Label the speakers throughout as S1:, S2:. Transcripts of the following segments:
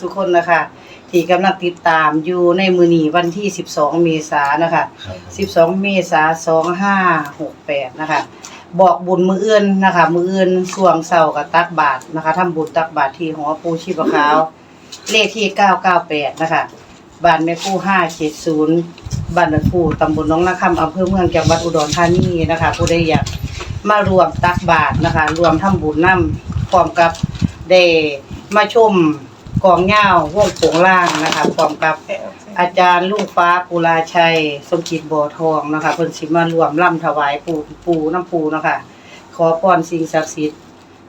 S1: สุคนนะคะที่กำลังติดตามอยู่ในมือนีวันที่ 12 เมษายนนะคะ
S2: ครับ
S1: 12 เมษายน2568 นะคะ บอกบุญมืออื่นนะคะ มืออื่นส่วงเสาร์กับตักบาทนะคะทำบุญตักบาทที่หอปูชีพขาว เลขที่ 998 นะคะบ้านแม่กู้570บ้านแม่กู้ตำบลหน้องนาคำอำเภอเมืองจังหวัดอุดรธานีนะคะ ผู้ใดอยากมารวมตักบาทนะคะ รวมทำบุญนำพร้อมกับได้มาชม กองเหย้าวงโปงล่างนะคะพร้อมกับอาจารย์ลูกฟ้าปุราชัย สมจิตบ่อทองนะคะเพิ่นสิมารวมล่ำถวายปูปูน้ำปูเนาะคะขอพรสิ่งศักดิ์สิทธิ์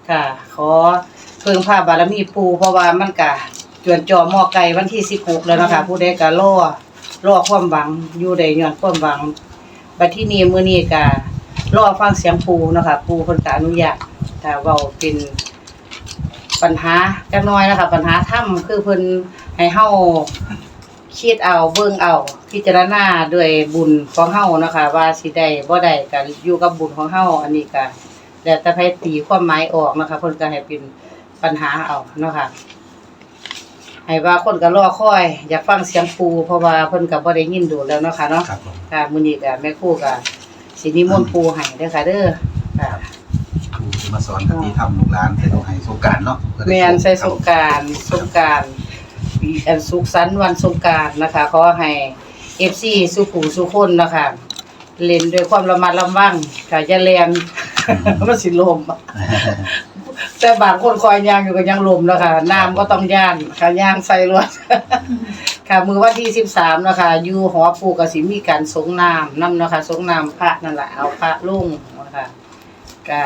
S1: ค่ะ ขอเพิ่งพาบารมีปูเพราะว่ามันกะจวนจอหม้อไก่วันที่16แล้วนะคะผู้ใดก็รอรอความหวังอยู่ได้ย้อนความหวังบัดที่นี้มื้อนี้ก็รอฟังเสียงปูเนาะคะปูเพิ่นก็อนุญาตถ้าเว้าเป็น ปัญหาจักหน้อยนะคะปัญหาถ้ำคือเพิ่นให้เฮาคิดเอาเบิ่งเอา พิจารณาด้วยบุญของเฮานะคะ ว่าสิได้บ่ได้ก็อยู่กับบุญของเฮาอันนี้ก็แล้วแต่ไผตีความหมายออกนะคะเพิ่นก็ให้เป็นปัญหาเอาเนาะค่ะให้ว่าคนก็รอคอย อยากฟังเสียงปูเพราะว่าเพิ่นก็บ่ได้ยินโดูแล้วเนาะค่ะเนาะ
S2: ครับผม
S1: ค่ะมื้อนี้ก็แม่ครูก็สินิมนต์ปูให้เด้อค่ะเด้อค่ะ
S2: ครูจะ มาสอนคติธรรมลูกหลานใส่ต้องให้สงกรารเนาะ
S1: แม่นใส่สงกรารสงกรารอันสุขสันต์วันสงกรารนะคะขอให้ FC สุขูสุคนนะคะเล่นด้วยความระมัดระวังค่ะอย่าแลนมันสิลม แต่บางคนคอยย่างอยู่ก็ยังลมนะคะน้ำก็ต้องย่านค่ะย่างใส่รถ ค่ะมือวันที่13นะคะอยู่หอปู่ก็สิมีการสงน้ำนำนะคะสงน้ำพระนั่นแหละเอาพระลงนะคะก็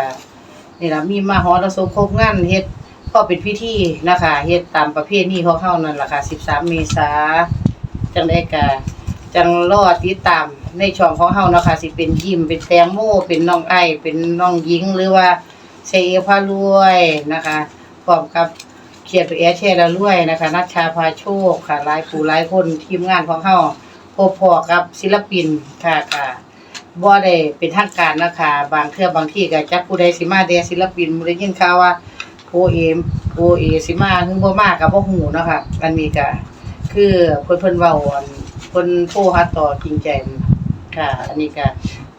S1: นี่แหละมีมาหอระสมครบงานเฮ็ดก็เป็นพิธีนะคะเฮ็ดตามประเพณีของเฮานั่นแหละค่ะ13เมษาจังได๋ก็จังรอติดตามในช่องของเฮานะคะสิเป็นยิ้มเป็นแตงโมเป็นน้องไอเป็นน้องหญิงหรือว่าเชยพารวยนะคะพร้อมกับเขียนตัวแอร์แช่ล้วรวยนะคะนัชชาพาโชคค่ะหลายผู้หลายคนทีมงานของเฮาพบพอกับศิลปินค่ะค่ะ บ่ได้เป็นทางการนะคะ บางเทื่อบางที่ก็จักผู้ใดสิมาแดศิลปินบ่ได้ยินข่าวว่าโพเอมโพเอสิมาถึงบ่มาก็บ่ฮู้นะคะอันนี้ก็คือเพิ่นเพิ่นเว้าอันเพิ่นโทรหาต่อจริงใจค่ะ อันนี้ก็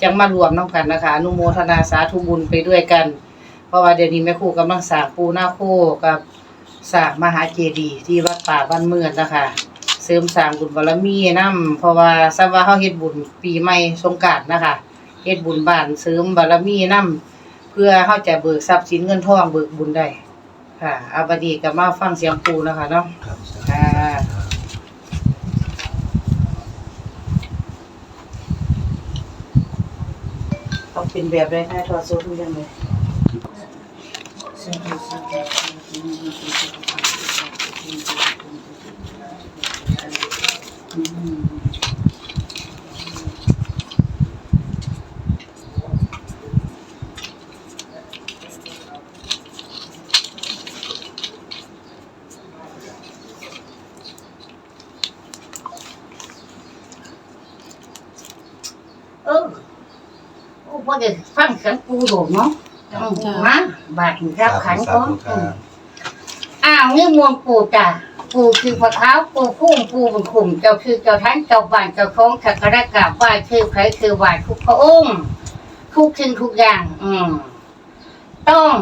S1: จังมารวมนํกันนะคะอนุโมทนาสาธุบุญไปด้วยกัน เพราะว่าเดี๋ยวนี้แม่ครูกำลังสร้างปูหน้าโคกับสร้างมหาเจดีย์ที่วัดป่าบ้านเมืองนะคะ เสริมสร้างบุญบารมีนํเพราะว่าทราบว่าเฮาเฮ็ดบุญปีใหม่สงกรานต์นะคะเฮ็ดบุญบ้านเสริมบารมีนํเพื่อเฮาจะเบิกทรัพย์สินเงินทองเบิกบุญได้ค่ะอาบดนีก็มาฟังเสียงปู่นะคะเนาะ
S2: ครับ
S1: ค่ะเอาเป็นแบบไรคะทอดซุปมันยังไง เออโอ้พ่อจะฟังเสียงปูโดดเนาะอืมมาบาดถึงรับขัน
S2: สา
S1: ก่อน
S2: ธุค
S1: อื
S2: รั
S1: ม
S2: บ
S1: อ้าวนี่มวลปู่จ้ะ ปู่คือพระเท้าปู่พุ่มปู่บุญขุมเจ้าคือเจ้าท่านเจ้าบ้านเจ้าของสักกระกราบไหว้คือใครคือไหว้ทุกพระองค์ทุกสิ่งทุกอย่าง อืม ต้อง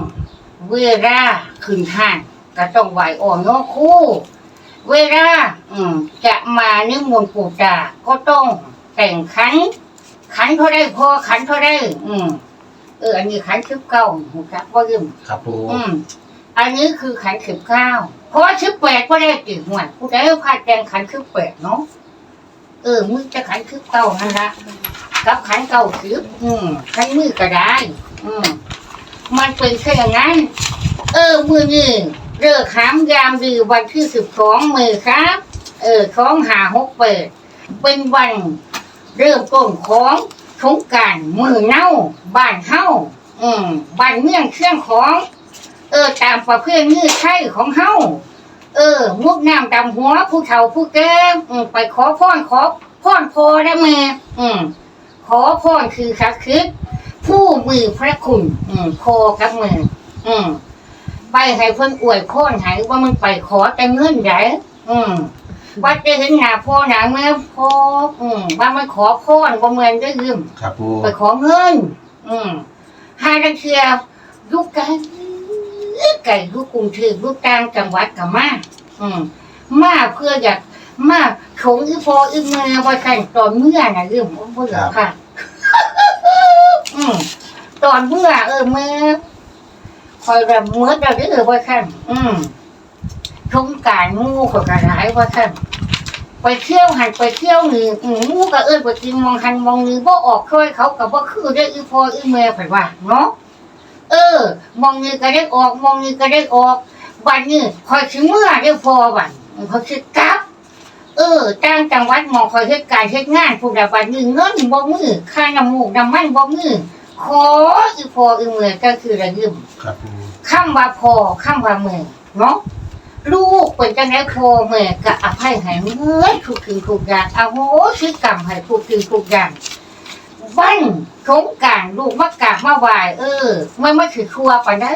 S1: เวลาขึ้นห้างก็ต้องไหวอ่อนเนาะครู่ เวลาอืม จะมานิมนต์ปู่จาก็ต้องแต่งขัน ขันเท่าได้พอขันเท่าได้ อืม เออ อันนี้ขันสิบเก้าหูจักว่ายืม
S2: ครับปู
S1: อืม อันนี้คือขันสิบเก้า เพราะสิบแปดก็ได้ติดหัวผู้ใดพาดแจงขันสิบแปดเนาะเออมึงจะขันสิบเก้านั่นละกับขันเก้าสิบอืมขันมือก็ได้ อืมมันเป็นแค่อย่างนั้น เออ มือนี่เลิกหามยามดีวันที่สิบสองมือครับ เออของหาหกเปิด เป็นวันเริ่มต้นของสงการมือเน่าบ้านเฮาอืมบ้านเมืองเครื่องของ เออตามประเพณีไทยของเฮาเออ มุกน้ำดำหัวผู้เฒ่าผู้แก่อืมไปขอพรขอพรพอได้แม่อืม ขอพรคือคักคือผู้มือพระคุณ อืมพอกับมืออืม
S3: ไปให้เพิ่นอวยพรให้ว่ามันไปขอแต่เงินใหญ่อืมว่าจะเห็นหน้าพ่อหน้าแม่พ่ออืมว่ามันขอพรบ่เหมือนได้ยืม
S2: ครับปู
S3: ไปขอเงิน อืมหาดังเทียลูกไก่ ไก่ลูกกรุงเทพลูกต่างจังหวัดกับมาอืมมาเพื่ออยากมาขงอีพออีเมื่อว่าแต่งตอนเมื่อน่ะเรื่องของพวกเราค่ะ อืมตอนเมื่อ เออเมื่อคอยแบบเมื่อเราได้เออว่าท่านอืมชงการงูขอกระไรว่าท่านไปเที่ยวหันไปเที่ยวหนึ่งงูก็เอินไปกินมองหันมองนึ่งบ่ออกช่วยเขากับว่าคือได้อีพออีเมื่อไปว่าเนาะ เออ มองนี้ก็ได้ออก มองนี้ก็ได้ออกบันนี้คอยถึงเมื่อได้พอบันคอยคิดกลับ เออต่างจังหวัดหมองคอยเฮ็ดการเฮ็ดงานผู้ใดบันนี้เงินบ่มือค่าน้ำมูกน้ำมันบ่มือขออีพออีเมื่อก็คือระยืม
S2: ครับปู
S3: คำว่าพอคำว่าเมื่อเนาะลูกเป็นจังไดพอเมื่อก็อภัยให้เมื่อทุกสิ่งทุกอย่างอโหสิกรรมให้ทุกสิ่งทุกอย่าง วันสงกรารลูกมากราบมาไหว้เออมันไม่ถือครัวปนใด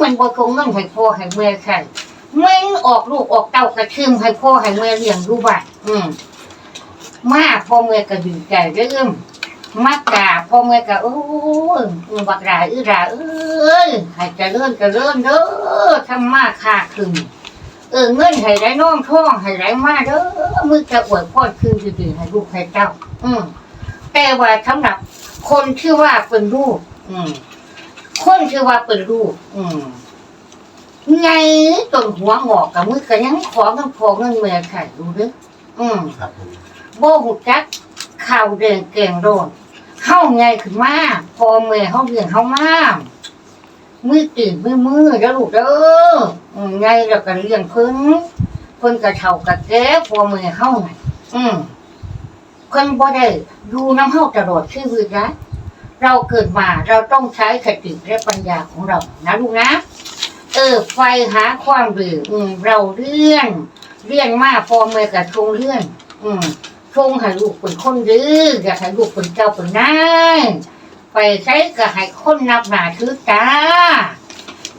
S3: มันบ่คงเงินให้พ่อให้เมื่อใช่มันออกลูกออกเต้ากระชืมให้พ่อให้เมื่อเลี้ยงดูบ้านอืมมาพ่อเมื่อก็ดีใจเด้อมากราบพ่อแม่ก็โอ้ยบักหลายอือหลาเอ้ยให้เจริญเจริญเด้อทำมาค่าขึ้นเออเงินให้ได้น้องท่องให้ได้มาเด้อมือจะอวยพรคืนดีๆให้ลูกให้เจ้า อืม แต่ว่าสำหรับ คนที่ว่าเป็นลูกอืม คนที่ว่าเป็นลูกอืมไงจนหัวงอกกับมือก็ยังขอเงินพอเงินเมียไข่ดูเด้ออืม
S2: ครับปู
S3: โบหุจักข่าวเดินเก่งโดนเฮาไงขึ้นมาพอเมื่อเฮาเรียนเฮามามือตื่นมือมือแล้วลูกเด้ออืมไงเราก็เลี้ยงเพิ่นเพิ่นก็เท่ากับแก่พอเมื่อเฮาไงอืมเพิ่นบ่ได้ดูน้ำเฮาตลอดชีวิตนะเราเกิดมาเราต้องใช้สติและปัญญาของเรานะลูกนะ เออไฟหาความดีอืมเราเลื่อนเลื่อนมาพอเมื่อกับทรงเลื่อน อืมชงให้ลูกเป็นคนดื้ออยากให้ลูกเป็นเจ้าเป็นนายไปใช้ก็ให้คนนับหนาถือตา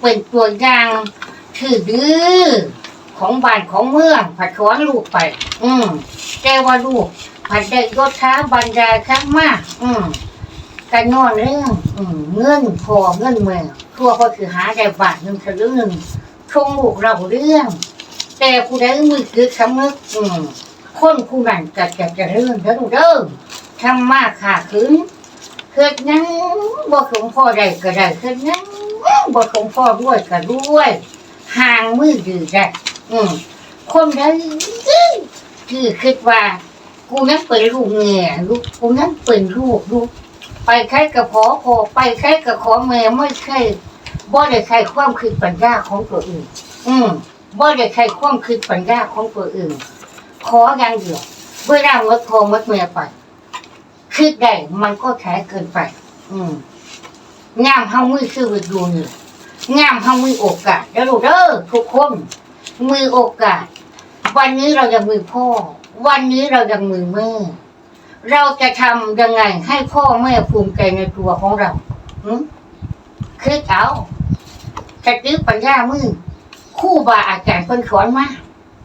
S3: เป็นตัวอย่างถือดื้อของบ้านของเมืองผัดช้อนลูกไป อืมแต่ว่าลูก ผัดได้ยศช้าบรรดาข้างมาก อืมกันนอนเรื่องอืมเงินพอเงินเมืองทั่วก็คือหาได้บาทหนึ่งสลึงหนึ่งชงลูกเราเรื่อง แต่ผู้ใดมือคือคำนึกอืมคนผู้นั้นก็จะจะเจริญเด้อลูกเด้อทำมากขาขึ้นเกิดนั้นบ่สมพ่อใดก็ได้เกิดนั้นบ่สมพ่อด้วยก็ด้วยห่างมือดื้อได้อืมคนใดคือคิดว่า กูนั้นเป็นลูกเมียลูกกูนั้นเป็นลูกลูกไปใครกับขอพอไปใครกับขอแม่ไม่ใช่บ่ได้ใช้ความคิดปัญญาของตัวเองอืมบ่ได้ใช้ความคิดปัญญาของตัวเองขออย่างเดียวเวลาเมื่อโทรเมื่อเมียไปคิดได้มันก็แท้เกินไป อืมงามเฮามือคือวิดูนี่งามเฮามือโอกาสแล้วลูกเด้อทุกคนมือโอกาส วันนี้เรายังมือพ่อ วันนี้เรายังมือแม่เราจะทำยังไงให้พ่อแม่ภูมิใจในตัวของเราหืมคิดเอาสติปัญญามือคู่บาอาจารย์เพิ่นสอนมา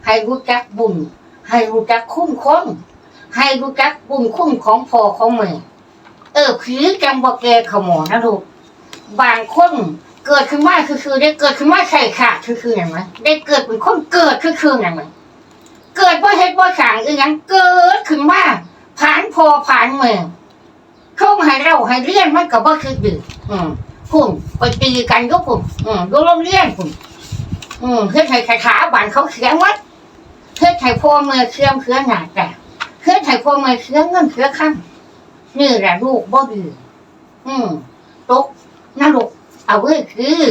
S3: ให้รู้จักบุญให้รู้จักคุ้มคนให้รู้จักบุญคุ้มของพ่อของแม่เออผีจังบ่แกขโมยนะลูกบางคนเกิดขึ้นมาคือคือได้เกิดขึ้นมาใช่ค่ะคือคืออย่างไรได้เกิดเป็นคนเกิดคือคืออย่างไร เกิดบ่เฮ็ดบ่สั่งอีหยังเกิดขึ้นมาผ่านพอผ่านแม่เขาให้เราให้เรียนมันก็บ่คือดื้ออืมพุ่นไปตีกันก็พุ่นอืมดูโรงเรียนพุ่นอืมเฮ็ดให้คาถาบ้านเขาเสียงวัดเพื่อไทยพ่อเมื่อเชื่อมเพื่อหนาแต่เพื่อไทยพ่อเมื่อเชื่อเงินเชื่อข้างนี่แหละลูกบ่ดีอืมตกนรกเอาไว้คือ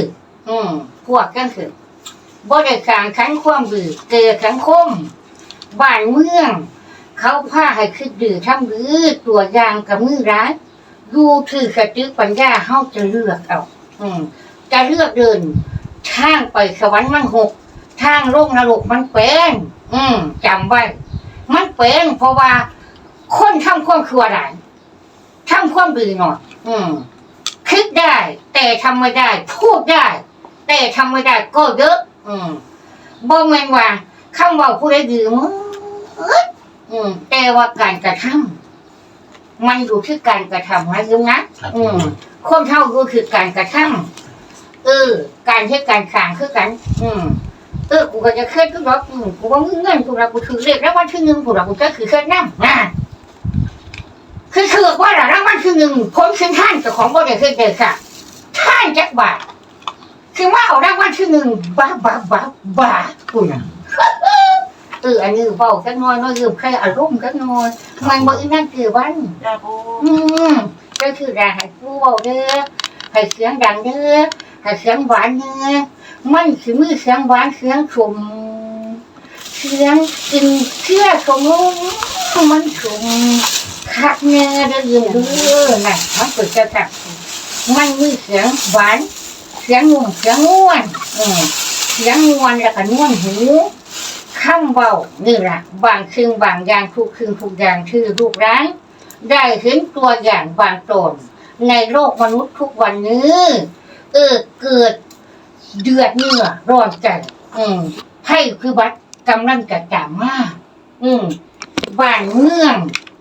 S3: อืมพวกกันคือบ่ได้การขันความดื้อเกิดสังคม บ้านเมือง เขาพาให้คิดดื้อทำดื้อตัวอย่างกับมือร้ายดูถือสติปัญญาเฮาจะเลือกเอาอืมจะเลือกเดินทางไปสวรรค์มันหกทางโลกนรกมันเป็นอืมจำไว้ มันเป็นเพราะว่า คนทำความชั่วได้ทำความดีหน่อยอืมคิดได้ แต่ทำไม่ได้ พูดได้ แต่ทำไม่ได้ก็เยอะ อืมบ่แม่นว่า คำเว่าผู้ใดดีมั้งอืม แต่ว่าการกระทำมันอยู่ที่การกระทำนะโยมนะ
S2: ครับ
S3: อืมคนเท่าก็คือการกระทำเออ การเฮ็ดการขางคือกัน อืมเออกูก็จะเคลื่อนกูบอกอืมกูว่ามึงเงินกูรับกูถือเลขแล้ววันที่หนึ่งกูรับกูก็คือเคลื่อนน้ำนะคือคือว่าละรางวัลที่หนึ่งพ้นขึ้นท่านเจ้าของบ่ได้เคยเจอค่ะท่านจักบาทคือว่าเอารางวัลที่หนึ่งบ้าบ้าบ้าบ้ากูน่ะ เอออันนี้เบาจักหน้อยน้อยยืมใครอารมณ์จักหน้อยมันบ่อีนั่นคือวัน
S4: จ้าปู
S3: อืมก็คือด่าให้ผู้เบาเด้อให้เสียงดังเด้อให้เสียงหวานเด้อมันสิมือเสียงหวานเสียงชมเสียงกินเชื่อชมมันชมคักเนื้อเด้อยืมเด้อน่ะมันเกิดจะจับมันมือเสียงหวานเสียงนุ่มเสียงง่วนอืมเสียงนวลแล้วก็นวลหู ข้างเบานี่แหละบางคืนบางอย่างทุกคืนทุกอย่างคือลูกร้านได้เห็นตัวอย่างบางตนในโลกมนุษย์ทุกวันนี้ เออเกิดเดือดเนื้อร้อนใจอืมให้คือบัดกำลังจะจามาก อืมบ้านเมือง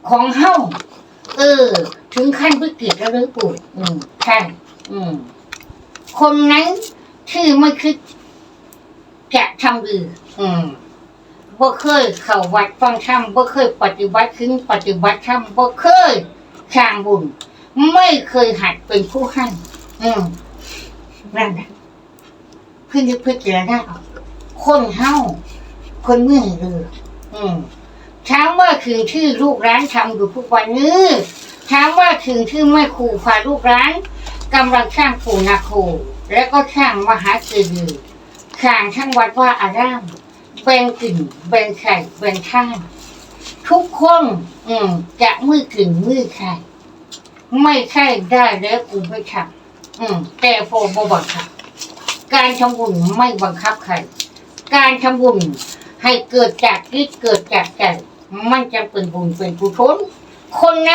S3: ของเฮาเออ ถึงขั้นวิกฤตแล้วหรือปู่อืมใช่อืม คนนั้นที่ไม่คิดจะทำดีอืม บ่เคยเข้าวัดฟังธรรมบ่เคยปฏิบัติถึงปฏิบัติธรรมบ่เคยสร้างบุญ ไม่เคยหัดเป็นผู้ให้อืมนั่นแหละพื่อนจะพิจารณาเอาคนเฮาคนเมื่อยเลยอืมถามว่าคือที่ลูกร้านทำอยู่ทุกวันนี้ถามว่าคือที่แม่ครูพาลูกร้านกำลังสร้างปู่นาโคและก็สร้างมหาเจดีย์สร้างทั้งวัดว่าอาราม แบ่งกลิ่นแบ่งไข่แบ่งข้างทุกคน อืม จะมือกลิ่นมือไข่ไม่ใช่ได้แล้วกูไม่ทำอืม แต่โฟบังคับ การทำบุญไม่บังคับใคร การทำบุญให้เกิดจากคิดเกิดจากใจมันจะเป็นบุญเป็นกุศลคนไหน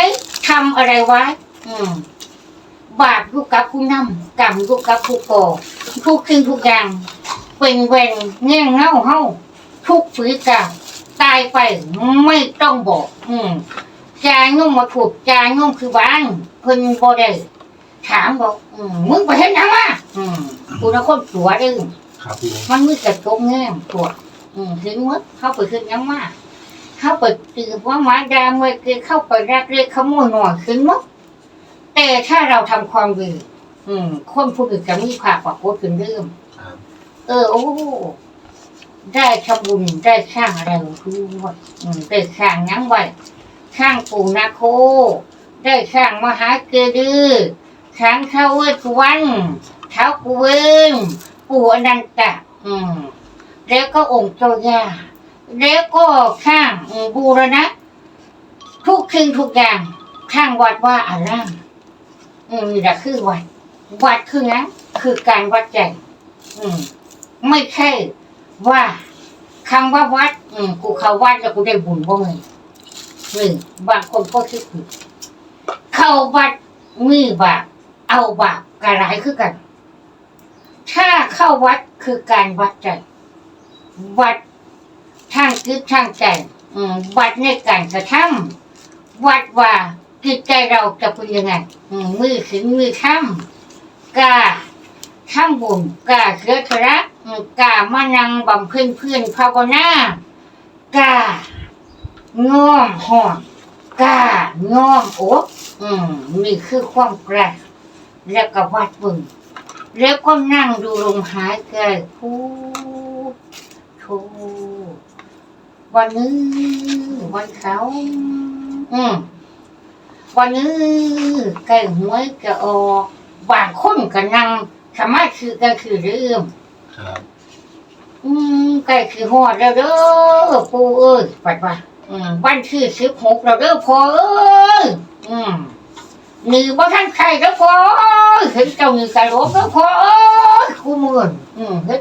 S3: ทำอะไรไว้ อืม บาปลูกกับผู้นำกรรมลูกกับผู้ก่อทุกสิ่งทุกอย่างเป็นเวงแง่งเงาเฮา ทุกฝีกรรมตายไปไม่ต้องบอก อืมจายุ่งมาถูกจายุ่งคือบ้านเพิ่นบ่ได้ถามบอกอืมมึงไปเห็นหยังวะอืมกูนะคนตัวเด้อ
S2: ครับปู
S3: มันมือกระจกแง่มตัว อืมถึงมดเข้าไปขึ้นหยังมาเข้าไปตือว่าหมาดามไว้เกินเข้าไปรักเรียกขโมยหน่อยขึ้นมดแต่ถ้าเราทำความดีอืมคนผู้อื่นจะมีความปรากฏขึ้นเรื่อง
S2: ครับ
S3: เออ โอ้ ได้ทำบุญได้สร้างอะไรด้วยอืมได้สร้างยังไว้สร้างปู่นาโค ได้สร้างมหาเกดีย์สร้างเท้าเวสวรรณเท้ากุเวนปู่อนันตะอืมแล้วก็องค์เจ้าย่าแล้วก็สร้างบูรณะ ทุกสิ่งทุกอย่างข้างวัดว่าอารามอืมนี่แหละคือวัด วัดคือนะคือการวัดใจ อืม ไม่ใช่ ว่าคำว่าวัด อืมกูเข้าวัดแล้วกูได้บุญบ่เลยหนึ่งบางคนก็คิดผิดเข้าวัดมีบาปเอาบาปกระไรคือกัน ถ้าเข้าวัดคือการวัดใจ วัดทางคิดทางใจอืมวัดในการกระทำวัดว่าจิตใจเราจะเป็นยังไงมือถึงมือทำกล้าทำบุญกล้าเสียสละ กามานั่งบำเพ็ญเพื่อนภาวนากาง้อมหอมกาง้อมอกอืมนี่คือความกล้าแล้วก็วัดบุญแล้วก็นั่งดูลมหายใจพูโทวันนี้วันเขาอืมวันนี้ใกล้หวยจะออกบางคนก็นั่งสามารถคือก็คือเรื่อง
S2: ครับ
S3: อืมใกล้คือหอดแล้วเด้อปูเอ้ยปัดว่าอืมวันที่สิบหกแล้วเด้อพอเอ้ยอืมนี่บ่ท่านใครแล้วพอเอ้ยเห็นเจ้ามีกระโหลกแล้วพอเอ้ยคู่มือนอืมเฮ็ด